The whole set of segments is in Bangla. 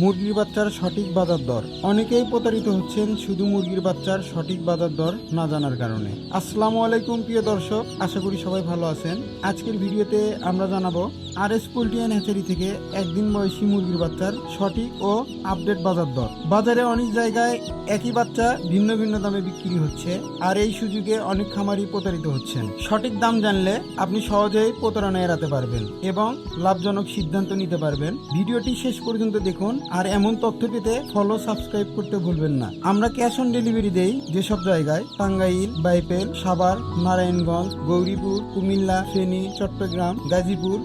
মুরগির বাচ্চার সঠিক বাজার দর। অনেকেই প্রতারিত হচ্ছেন শুধু মুরগির বাচ্চার সঠিক বাজার দর না জানার কারণে। আসসালামু আলাইকুম, প্রিয় দর্শক। আশা করি সবাই ভালো আছেন। আজকের ভিডিওতে আমরা জানাব আর এস পোল্ট্রিয়ান হ্যাচারি থেকে একদিন বয়সী মুরগির বাচ্চার সঠিক ও আপডেট বাজার দর। বাজারে অনেক জায়গায় একই বাচ্চা ভিন্ন ভিন্ন দামে বিক্রি হচ্ছে আর এই সুযোগে অনেক খামারি প্রতারিত হচ্ছেন। সঠিক দাম জানলে আপনি সহজেই প্রতারণা এড়াতে পারবেন এবং লাভজনক সিদ্ধান্ত নিতে পারবেন। ভিডিওটি শেষ পর্যন্ত দেখুন আর এমন তথ্য পেতে ফলো সাবস্ক্রাইব করতে ভুলবেন না। আমরা ক্যাশ অন ডেলিভারি দেই যেসব জায়গায় টাঙ্গাইল, বাইপেল, সাভার, নারায়ণগঞ্জ, গৌরীপুর, কুমিল্লা, ফেনী, চট্টগ্রাম, গাজীপুর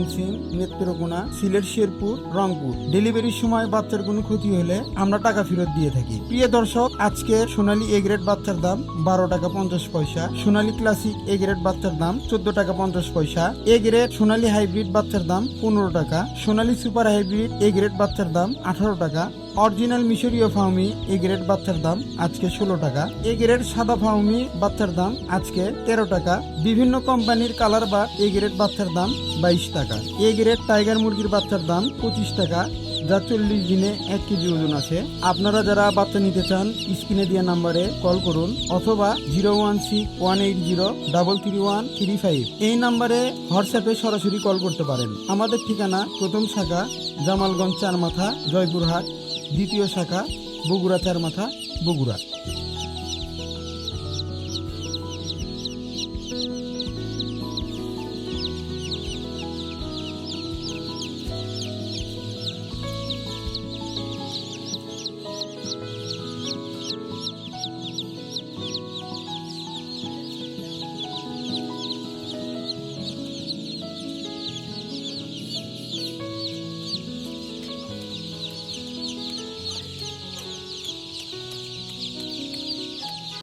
ময়মনসিংহ নেত্রকোনা সিলেট, শেরপুর, রংপুর। ডেলিভারির সময় বাচ্চার কোনো ক্ষতি হলে আমরা টাকা ফেরত দিয়ে থাকি। প্রিয় দর্শক, আজকে সোনালী এ গ্রেড বাচ্চার দাম বারো টাকা পঞ্চাশ পয়সা। সোনালী ক্লাসিক এ গ্রেড বাচ্চার দাম চোদ্দ টাকা পঞ্চাশ পয়সা। এ গ্রেড সোনালী হাইব্রিড বাচ্চার দাম পনেরো টাকা। Sonali super hybrid A grade বাচ্চার দাম আঠারো টাকা। অরিজিনাল মিশরীয় ফাউমি এ গ্রেড বাচ্চার দাম আজকে ষোলো টাকা। এ গ্রেড সাদা ফাউমি বাচ্চার দাম আজকে তেরো টাকা। বিভিন্ন কোম্পানির কালার বা এ গ্রেড বাচ্চার দাম বাইশ টাকা। এ গ্রেড টাইগার মুরগির বাচ্চার দাম পঁচিশ টাকা, যা চল্লিশ দিনে এক কেজি ওজন আছে। আপনারা যারা বাচ্চা নিতে চান, স্ক্রিনে দেওয়া নাম্বারে কল করুন অথবা zero one six one eight zero double three one three five. এই নাম্বারে হোয়াটসঅ্যাপে সরাসরি কল করতে পারেন। আমাদের ঠিকানা প্রথম শাখা জামালগঞ্জ চারমাথা জয়পুরহাট দ্বিতীয় শাখা বগুড়া চারমাথা বগুড়া।